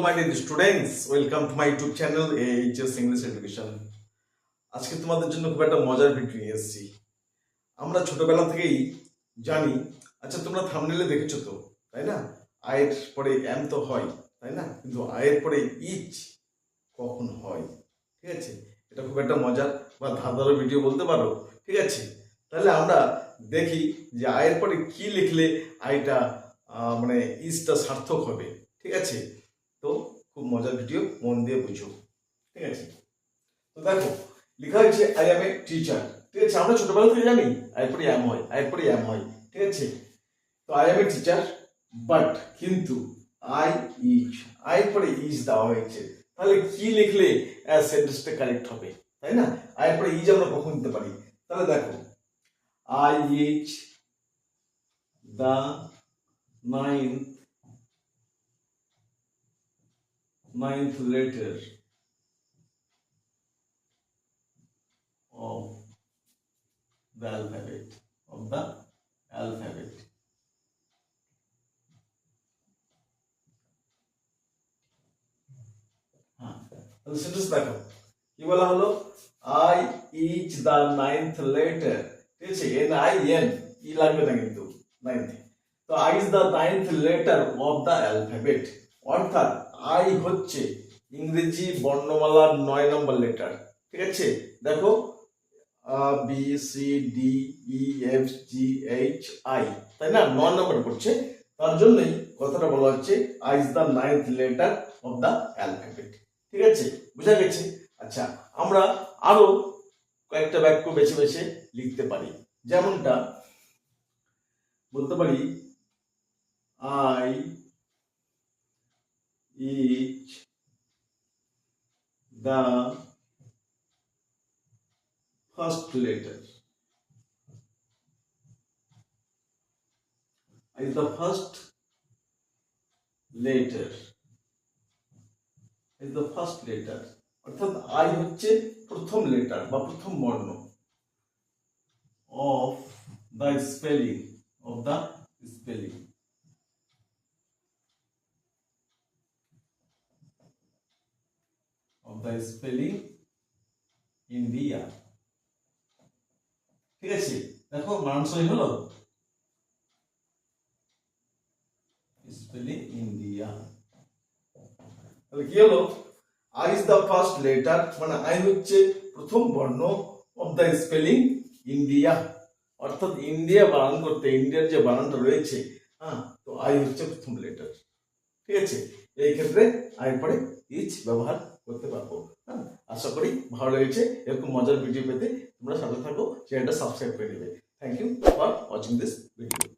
my dear students, welcome to my YouTube channel AHS English Education. আজকে তোমাদের জন্য খুব একটা মজার ভিডিও নিয়ে এসেছি। আমরা ছোটবেলা থেকেই জানি আচ্ছা তোমরা থামনেলে দেখেছ তো তাই না? আয়ের পরে এম তো হয় তাই না? কিন্তু আয়ের পরে ইচ কখন হয় ঠিক আছে? এটা খুব একটা মজার বা ধাঁধারো ভিডিও বলতে পারো ঠিক আছে? তাহলে আমরা দেখি যে আয়ের পরে কি লিখলে আয়টা মানে ইজটা সার্থক হবে ঠিক আছে? তো খুব মজার ভিডিও মন দিয়ে বুঝো। ঠিক আছে? তো দেখো, লেখা হয়েছে আই এম এ টিচার ঠিক আছে? আমরা ছোটবেলা থেকে জানি আই পরে এম হয় আয়ের পরে এম হয় ঠিক আছে? তো I am a teacher but কিন্তু আই ইজ আয়ের পরে ইজ দেওয়া হয়েছে। তাহলে কি লিখলে সেন্টেন্সটা কারেক্ট হবে? তাই না? আয়ের পরে ইজ আমরা কখন দিতে পারি? তাহলে দেখো I is the ninth ninth letter of the alphabet, of the alphabet. Sentence দেখো। কি বলা হলো? I is the ninth letter ঠিক আছে এন আই এন ই লাগবে না কিন্তু নাইন্থ তো I is the ninth letter of the alphabet অর্থাৎ আই হচ্ছে ইংরেজি বর্ণমালার নয় নম্বর লেটার ঠিক আছে? দেখো B C D E F G H I তাই না? নয় নম্বর পড়ছে। তার জন্যই কথাটা বলা হচ্ছে I is the ninth letter of the alphabet ঠিক আছে? বুঝা গেছে? আচ্ছা আমরা আরও কয়েকটা বাক্য বেছে বেছে লিখতে পারি। যেমনটা, বলতে পারি I each the first letter is the first letter is the first letter অর্থাৎ আই হচ্ছে প্রথম লেটার বা প্রথম বর্ণ of the spelling of the spelling of the spelling India ঠিক আছে? দেখো মানসই হলো? স্পেলিং ইন্ডিয়া তাহলে কি হলো? I is the first letter মানে আই হচ্ছে প্রথম বর্ণ অফ দ্য স্পেলিং ইন্ডিয়া অর্থাৎ ইন্ডিয়া বানান করতে ইন্ডিয়ার যে বানানটা রয়েছে হ্যাঁ তো আই হচ্ছে প্রথম লেটার ঠিক আছে? এই ক্ষেত্রে আয়ের পরে ইচ ব্যবহার করতে পারব হ্যাঁ? আশা করি ভালো লেগেছে। এরকম মজার ভিডিও পেতে তোমরা সাথে থাকো চ্যানেলটা সাবস্ক্রাইব করে দেবে। Thank you for watching this video